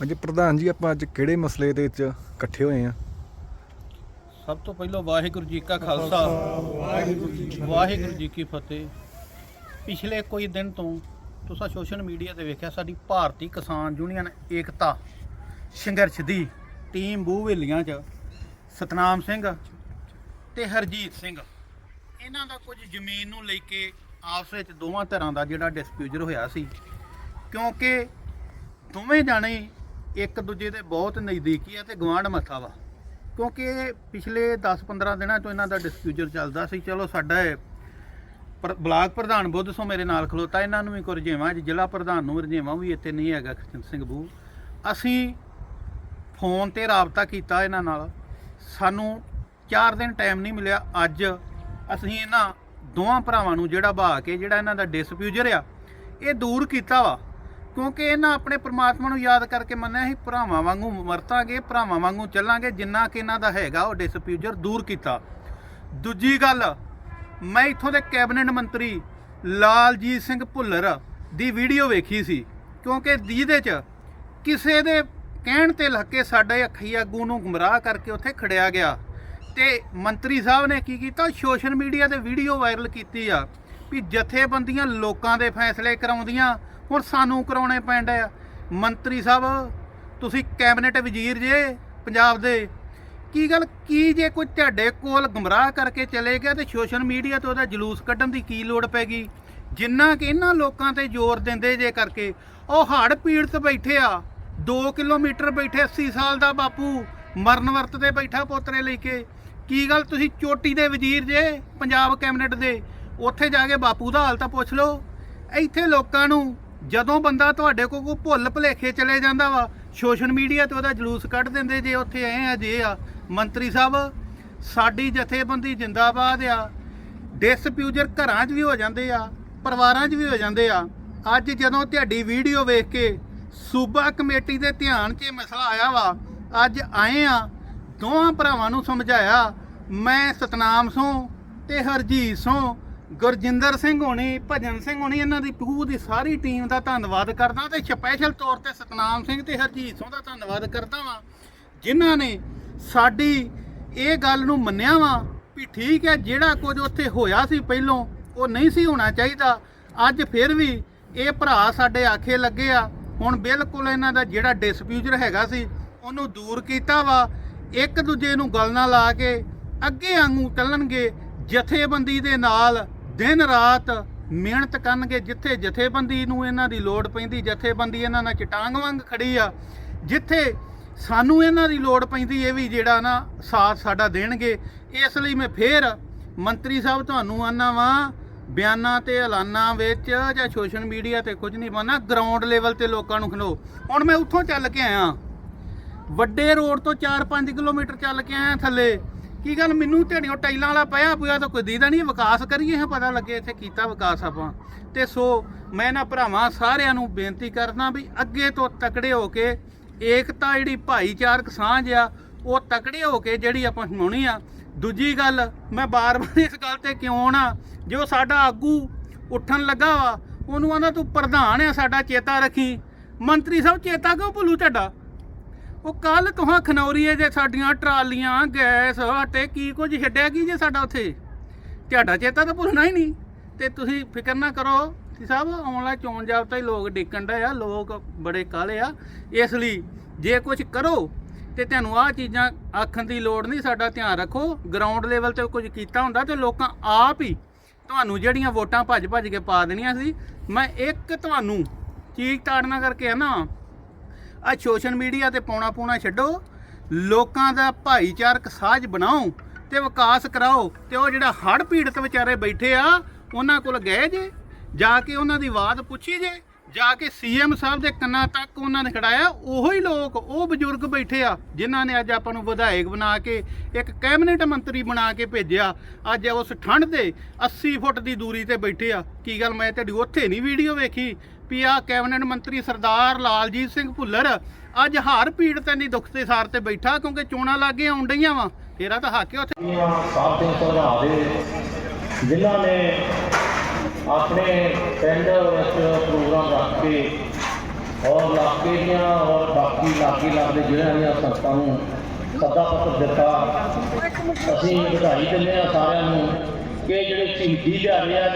ਹਾਂਜੀ, ਪ੍ਰਧਾਨ ਜੀ, ਆਪਾਂ ਅੱਜ ਕਿਹੜੇ ਮਸਲੇ ਦੇ ਵਿੱਚ ਇਕੱਠੇ ਹੋਏ ਆ ਸਭ ਤੋਂ ਪਹਿਲਾਂ ਵਾਹਿਗੁਰੂ ਜੀ ਕਾ ਖਾਲਸਾ, ਵਾਹਿਗੁਰੂ ਜੀ ਕੀ ਫਤਿਹ। ਪਿਛਲੇ ਕੋਈ ਦਿਨ ਤੋਂ ਤੁਸੀਂ ਸੋਸ਼ਲ ਮੀਡੀਆ ਤੇ ਵੇਖਿਆ, ਸਾਡੀ ਭਾਰਤੀ ਕਿਸਾਨ ਯੂਨੀਅਨ ਏਕਤਾ ਸੰਘਰਸ਼ ਦੀ ਟੀਮ ਬੂਹਵੇਲੀਆਂ 'ਚ ਸਤਨਾਮ ਸਿੰਘ ਤੇ ਹਰਜੀਤ ਸਿੰਘ। ਇਹਨਾਂ ਦਾ ਕੁਝ ਜ਼ਮੀਨ ਨੂੰ ਲੈ ਕੇ ਆਪਸ ਵਿੱਚ ਦੋਵਾਂ ਧਿਰਾਂ ਦਾ ਜਿਹੜਾ ਡਿਸਪਿਊਜ਼ਰ ਹੋਇਆ ਸੀ। ਕਿਉਂਕਿ ਦੋਵੇਂ ਜਾਣੇ ਇੱਕ ਦੂਜੇ ਦੇ ਬਹੁਤ ਨਜ਼ਦੀਕੀ ਆ ਤੇ ਗਵਾਂਢ ਮੱਥਾ ਵਾ। ਕਿਉਂਕਿ ਪਿਛਲੇ 10-15 ਦਿਨਾਂ ਤੋਂ ਇਹਨਾਂ ਦਾ ਡਿਸਕਿਊਜ਼ਰ ਚੱਲਦਾ ਸੀ, ਚਲੋ ਸਾਡਾ ਇਹ ਬਲਾਕ ਪ੍ਰਧਾਨ ਬੁੱਧ ਸੋ ਮੇਰੇ ਨਾਲ ਖਲੋਤਾ, ਇਹਨਾਂ ਨੂੰ ਵੀ ਕੁਝ ਰਜੇਵਾਂ ਜ਼ਿਲ੍ਹਾ ਪ੍ਰਧਾਨ ਨੂੰ ਰਜੇਵਾਂ ਵੀ ਇੱਥੇ ਨਹੀਂ ਹੈਗਾ ਖਿੰਦ ਸਿੰਘ ਬੂ ਅਸੀਂ ਫੋਨ ਤੇ ਰਾਬਤਾ ਕੀਤਾ ਇਹਨਾਂ ਨਾਲ। ਸਾਨੂੰ 4 ਦਿਨ ਟਾਈਮ ਨਹੀਂ ਮਿਲਿਆ। ਅੱਜ ਅਸੀਂ ਇਹਨਾਂ ਦੋਵਾਂ ਭਰਾਵਾਂ ਨੂੰ ਜਿਹੜਾ ਬਹਾ ਕੇ, ਜਿਹੜਾ ਇਹਨਾਂ ਦਾ ਡਿਸਪਿਊਜ਼ਰ ਆ, ਇਹ ਦੂਰ ਕੀਤਾ ਵਾ। ਕਿਉਂਕਿ ਇਹਨਾਂ ਆਪਣੇ ਪ੍ਰਮਾਤਮਾ ਨੂੰ ਯਾਦ ਕਰਕੇ ਮੰਨਿਆ ਸੀ, ਭਰਾਵਾਂ ਵਾਂਗੂ ਵਰਤਾਂਗੇ ਭਰਾਵਾਂ ਵਾਂਗੂ ਚੱਲਾਂਗੇ, ਜਿੰਨਾ ਕਿ ਇਹਨਾਂ ਦਾ ਹੈਗਾ, ਉਹ ਡਿਸਪਿਊਜ਼ਰ ਦੂਰ ਕੀਤਾ। ਦੂਜੀ ਗੱਲ, ਮੈਂ ਇੱਥੋਂ ਦੇ ਕੈਬਨਿਟ ਮੰਤਰੀ ਲਾਲਜੀਤ ਸਿੰਘ ਭੁੱਲਰ ਦੀ ਵੀਡੀਓ ਵੇਖੀ ਸੀ, ਕਿਉਂਕਿ ਜਿਹਦੇ 'ਚ ਕਿਸੇ ਦੇ ਕਹਿਣ ਤੇ ਲੱਗ ਕੇ ਸਾਡੇ ਅੱਖੀ ਆਗੂ ਨੂੰ ਗੁੰਮਰਾਹ ਕਰਕੇ ਉੱਥੇ ਖੜਿਆ ਗਿਆ। ਤੇ ਮੰਤਰੀ ਸਾਹਿਬ ਨੇ ਕੀ ਕੀਤਾ? ਸੋਸ਼ਲ ਮੀਡੀਆ ਤੇ ਵੀਡੀਓ ਵਾਇਰਲ ਕੀਤੀ ਆ, ਵੀ ਜਥੇਬੰਦੀਆਂ ਲੋਕਾਂ ਦੇ ਫੈਸਲੇ ਕਰਾਉਂਦੀਆਂ ਹੁਣ ਸਾਨੂੰ ਕਰਾਉਣੇ ਪੈਂਦੇ ਆ। ਮੰਤਰੀ ਸਾਹਿਬ, ਤੁਸੀਂ ਕੈਬਨਿਟ ਵਜ਼ੀਰ ਜੇ, ਪੰਜਾਬ ਦੇ, ਕੀ ਗੱਲ, ਕੀ ਜੇ ਕੋਈ ਤੁਹਾਡੇ ਕੋਲ ਗਮਰਾਹ ਕਰਕੇ ਚਲੇ ਗਿਆ ਤੇ ਸੋਸ਼ਲ ਮੀਡੀਆ ਤੇ ਉਹਦਾ ਜਲੂਸ ਕੱਢਣ ਦੀ ਕੀ ਲੋੜ ਪੈ ਗਈ? ਜਿੰਨਾ ਕਿ ਇਹਨਾਂ ਲੋਕਾਂ ਤੇ ਜ਼ੋਰ ਦਿੰਦੇ ਜੇ ਕਰਕੇ, ਉਹ ਹੜ ਪੀੜਤ ਬੈਠੇ ਆ। 2 ਕਿਲੋਮੀਟਰ ਬੈਠੇ 80 ਸਾਲ ਦਾ ਬਾਪੂ, ਮਰਨ ਵਰਤ ਤੇ ਬੈਠਾ ਪੋਤਰੇ ਲੈ ਕੇ। ਕੀ ਗੱਲ, ਤੁਸੀਂ ਚੋਟੀ ਦੇ ਵਜ਼ੀਰ ਜੇ, ਪੰਜਾਬ ਕੈਬਨਿਟ ਦੇ, ਉੱਥੇ ਜਾ ਕੇ ਬਾਪੂ ਦਾ ਹਾਲ ਤਾਂ ਪੁੱਛ ਲਓ। ਇੱਥੇ ਲੋਕਾਂ ਨੂੰ ਜਦੋਂ ਬੰਦਾ ਤੁਹਾਡੇ ਕੋਲ ਕੋਈ ਭੁੱਲ ਭੁਲੇਖੇ ਚਲੇ ਜਾਂਦਾ ਵਾ ਸੋਸ਼ਲ ਮੀਡੀਆ ਤੇ ਉਹਦਾ ਜਲੂਸ ਕੱਢ ਦਿੰਦੇ ਜੇ ਉੱਥੇ ਐ ਆ, ਜੇ ਆ। ਮੰਤਰੀ ਸਾਹਿਬ, ਸਾਡੀ ਜਥੇਬੰਦੀ ਜਿੰਦਾਬਾਦ ਆ। ਡਿਸਪਿਊਜ਼ਰ ਘਰਾਂ 'ਚ ਵੀ ਹੋ ਜਾਂਦੇ ਆ, ਪਰਿਵਾਰਾਂ 'ਚ ਵੀ ਹੋ ਜਾਂਦੇ ਆ। ਅੱਜ ਜਦੋਂ ਤੁਹਾਡੀ ਵੀਡੀਓ ਵੇਖ ਕੇ ਸੂਬਾ ਕਮੇਟੀ ਦੇ ਧਿਆਨ 'ਚ ਇਹ ਮਸਲਾ ਆਇਆ ਵਾ, ਅੱਜ ਆਏ ਆ ਦੋਵਾਂ ਭਰਾਵਾਂ ਨੂੰ ਸਮਝਾਇਆ, ਮੈਂ ਸਤਨਾਮ ਸੋਂ ਤੇ ਹਰਜੀਤ ਸੋਂ ਗੁਰਜਿੰਦਰ ਸਿੰਘ ਹੋਣੀ, ਭਜਨ ਸਿੰਘ ਹੋਣੀ, ਇਹਨਾਂ ਦੀ ਪੂਰੀ ਸਾਰੀ ਟੀਮ ਦਾ ਧੰਨਵਾਦ ਕਰਦਾ ਤੇ ਸਪੈਸ਼ਲ ਤੌਰ ਤੇ ਸਤਨਾਮ ਸਿੰਘ ਤੇ ਹਰਜੀਤ ਸਿੰਘ ਦਾ ਧੰਨਵਾਦ ਕਰਦਾ ਵਾਂ, ਜਿਨ੍ਹਾਂ ਨੇ ਸਾਡੀ ਇਹ ਗੱਲ ਨੂੰ ਮੰਨਿਆ ਵਾ ਵੀ ਠੀਕ ਹੈ, ਜਿਹੜਾ ਕੁਝ ਉੱਥੇ ਹੋਇਆ ਸੀ ਪਹਿਲੋਂ, ਉਹ ਨਹੀਂ ਸੀ ਹੋਣਾ ਚਾਹੀਦਾ। ਅੱਜ ਫਿਰ ਵੀ ਇਹ ਭਰਾ ਸਾਡੇ ਆਖੇ ਲੱਗੇ ਆ, ਹੁਣ ਬਿਲਕੁਲ ਇਹਨਾਂ ਦਾ ਜਿਹੜਾ ਡਿਸਪਿਊਜ਼ਰ ਹੈਗਾ ਸੀ, ਉਹਨੂੰ ਦੂਰ ਕੀਤਾ ਵਾ। ਇੱਕ ਦੂਜੇ ਨੂੰ ਗੱਲ ਨਾਲ ਲਾ ਕੇ ਅੱਗੇ ਆਂਗੂ ਚੱਲਣਗੇ ਜਥੇਬੰਦੀ ਦੇ ਨਾਲ। ਦਿਨ ਰਾਤ ਮਿਹਨਤ ਕਰਨਗੇ, ਜਿੱਥੇ ਜਥੇਬੰਦੀ ਨੂੰ ਇਹਨਾਂ ਦੀ ਲੋੜ ਪੈਂਦੀ, ਜਥੇਬੰਦੀ ਇਹਨਾਂ ਨਾਲ ਚਟਾਂਗ ਵਾਂਗ ਖੜੀ ਆ, ਜਿੱਥੇ ਸਾਨੂੰ ਇਹਨਾਂ ਦੀ ਲੋੜ ਪੈਂਦੀ, ਇਹ ਵੀ ਜਿਹੜਾ ਨਾ ਸਾਥ ਸਾਡਾ ਦੇਣਗੇ। ਇਸ ਲਈ ਮੈਂ ਫੇਰ ਮੰਤਰੀ ਸਾਹਿਬ ਤੁਹਾਨੂੰ ਆਨਾ ਵਾਂ, ਬਿਆਨਾਂ ਤੇ ਐਲਾਨਾਂ ਵਿੱਚ ਜਾਂ ਸੋਸ਼ਲ ਮੀਡੀਆ ਤੇ ਕੁਝ ਨਹੀਂ ਬਣਾ ਗਰਾਊਂਡ ਲੈਵਲ ਤੇ ਲੋਕਾਂ ਨੂੰ ਖਲੋ। ਹੁਣ ਮੈਂ ਉੱਥੋਂ ਚੱਲ ਕੇ ਆਇਆ। ਵੱਡੇ ਰੋਡ ਤੋਂ 4-5 ਕਿਲੋਮੀਟਰ ਚੱਲ ਕੇ ਆਇਆ ਥੱਲੇ। ਕੀ ਗੱਲ ਮੈਨੂੰ ਢੇੜੀਆਂ ਟਾਈਲਾਂ ਵਾਲਾ ਪਿਆ ਪਿਆ ਤਾਂ ਕੋਈ ਦੀਦਾ ਨਹੀਂ, ਵਿਕਾਸ ਕਰੀਏ ਹਾਂ ਪਤਾ ਲੱਗੇ ਇੱਥੇ ਕੀਤਾ ਵਿਕਾਸ ਆਪਾਂ। ਤੇ ਸੋ ਮੈਂ ਨਾ ਭਰਾਵਾਂ ਸਾਰਿਆਂ ਨੂੰ ਬੇਨਤੀ ਕਰਦਾ ਵੀ ਅੱਗੇ ਤੋਂ ਤਕੜੇ ਹੋ ਕੇ ਏਕਤਾ ਜਿਹੜੀ ਭਾਈਚਾਰਕ ਸਾਂਝ ਆ, ਉਹ ਤਕੜੇ ਹੋ ਕੇ ਜਿਹੜੀ ਆਪਾਂ ਨਿਭਾਉਣੀ ਆ। ਦੂਜੀ ਗੱਲ, ਮੈਂ ਬਾਰ-ਬਾਰ ਇਸ ਗੱਲ ਤੇ ਕਿਉਂ ਨਾ ਜੋ ਸਾਡਾ ਆਗੂ ਉੱਠਣ ਲੱਗਾ ਵਾ, ਉਹਨੂੰ ਆਂਦਾ ਤੂੰ ਪ੍ਰਧਾਨ ਆ, ਸਾਡਾ ਚੇਤਾ ਰੱਖੀ। ਮੰਤਰੀ ਸਾਹਿਬ, ਚੇਤਾ ਕਿਉਂ ਭੁੱਲੂ ਤੁਹਾਡਾ? ਉਹ ਕੱਲ ਤੁਹਾਂ ਖਨੌਰੀਏ ਜੇ ਸਾਡੀਆਂ ਟਰਾਲੀਆਂ, ਗੈਸ ਆਟੇ ਕੀ ਕੁਝ ਛੱਡਿਆ ਕੀ ਜੇ ਸਾਡਾ ਉੱਥੇ? ਤੁਹਾਡਾ ਚੇਤਾ ਤਾਂ ਭੁੱਲਣਾ ਹੀ ਨਹੀਂ। ਤੇ ਤੁਸੀਂ ਫਿਕਰ ਨਾ ਕਰੋ, ਜੀ ਸਾਹਿਬ ਵਾਲਾ ਚੋਣ ਜਾਬਤਾ ਹੀ ਲੋਕ ਡਿੱਕਣ ਡਏ ਆ, ਲੋਕ ਬੜੇ ਕਾਲੇ ਆ। ਇਸ ਲਈ ਜੇ ਕੁਝ ਕਰੋ ਤੇ ਤੁਹਾਨੂੰ ਆਹ ਚੀਜ਼ਾਂ ਆਖਣ ਦੀ ਲੋੜ ਨਹੀਂ, ਸਾਡਾ ਧਿਆਨ ਰੱਖੋ। ਗਰਾਊਂਡ ਲੈਵਲ ਤੇ ਕੁਝ ਕੀਤਾ ਹੁੰਦਾ ਤੇ ਲੋਕਾਂ ਆਪ ਹੀ ਤੁਹਾਨੂੰ ਜਿਹੜੀਆਂ ਵੋਟਾਂ ਭੱਜ ਭੱਜ ਕੇ ਪਾ ਦੇਣੀਆਂ ਸੀ, ਮੈਂ ਇੱਕ ਤੁਹਾਨੂੰ ਚੀਜ਼ ਤਾੜਨਾ ਕਰਕੇ ਆ ਨਾ ਆ ਸੋਸ਼ਲ ਮੀਡੀਆ ਤੇ ਪਾਉਣਾ ਪੂਣਾ ਛੱਡੋ। ਲੋਕਾਂ ਦਾ ਭਾਈਚਾਰਕ ਸਾਝ ਬਣਾਓ ਤੇ ਵਿਕਾਸ ਕਰਾਓ ਤੇ ਉਹ ਜਿਹੜਾ ਹੜ੍ਹ ਪੀੜਤ ਵਿਚਾਰੇ ਬੈਠੇ ਆ, ਉਹਨਾਂ ਕੋਲ ਗਏ ਜੇ, ਜਾ ਕੇ ਉਹਨਾਂ ਦੀ ਆਵਾਜ਼ ਪੁੱਛੀ ਜੇ, ਜਾ ਕੇ ਸੀਐਮ ਸਾਹਿਬ ਦੇ ਕੰਨਾਂ ਤੱਕ ਉਹਨਾਂ ਨੇ ਖੜਾਇਆ, ਉਹੋ ਹੀ ਲੋਕ, ਉਹ ਬਜ਼ੁਰਗ ਬੈਠੇ ਆ, ਜਿਨ੍ਹਾਂ ਨੇ ਅੱਜ ਆਪਾਂ ਨੂੰ ਵਿਧਾਇਕ ਬਣਾ ਕੇ, ਇੱਕ ਕੈਬਨਿਟ ਮੰਤਰੀ ਬਣਾ ਕੇ ਭੇਜਿਆ, ਅੱਜ ਉਸ ਠੰਡ ਦੇ 80 ਫੁੱਟ ਦੀ ਦੂਰੀ ਤੇ ਬੈਠੇ ਆ। ਕੀ ਗੱਲ ਮੈਂ ਤੁਹਾਡੀ ਉੱਥੇ ਨਹੀਂ ਵੀਡੀਓ ਵੇਖੀ? ਵੀ ਕੈਬਨਿਟ ਮੰਤਰੀ ਸਰਦਾਰ ਲਾਲਜੀਤ ਸਿੰਘ ਭੁੱਲਰ ਅੱਜ ਹਾਰ ਪੀੜਤਾਂ ਦੀ ਦੁੱਖ ਤੇ ਸਾਰ ਤੇ ਬੈਠਾ ਕਿਉਂਕਿ ਚੋਣਾਂ ਲਾਗੇ ਆਉਣ ਡਈਆਂ ਵਾ। ਤੇਰਾ ਤਾਂ ਹੱਕ ਹੈ ਉੱਥੇ ਦੀਆਂ ਸਾਥੀਆਂ ਸੁਝਾਅ ਦੇ ਜਿਨ੍ਹਾਂ ਨੇ ਆਪਣੇ ਪਿੰਡ ਵਿੱਚ ਪ੍ਰੋਗਰਾਮ ਰੱਖ ਕੇ ਔਰ ਇਲਾਕੇ ਦੀਆਂ ਔਰ ਬਾਕੀ ਇਲਾਕੇ ਲੱਗਦੇ ਜ਼ਿਲ੍ਹਿਆਂ ਦੀਆਂ ਸੰਸਥਾਵਾਂ ਨੂੰ ਸੱਦਾ ਪੱਤਰ ਦਿੱਤਾ। ਅਸੀਂ ਵਧਾਈ ਦਿੰਦੇ ਹਾਂ ਸਾਰਿਆਂ ਨੂੰ ਕਿ ਜਿਹੜੇ ਸ਼ਹੀਦੀ ਦਿਹਾੜੇ ਆ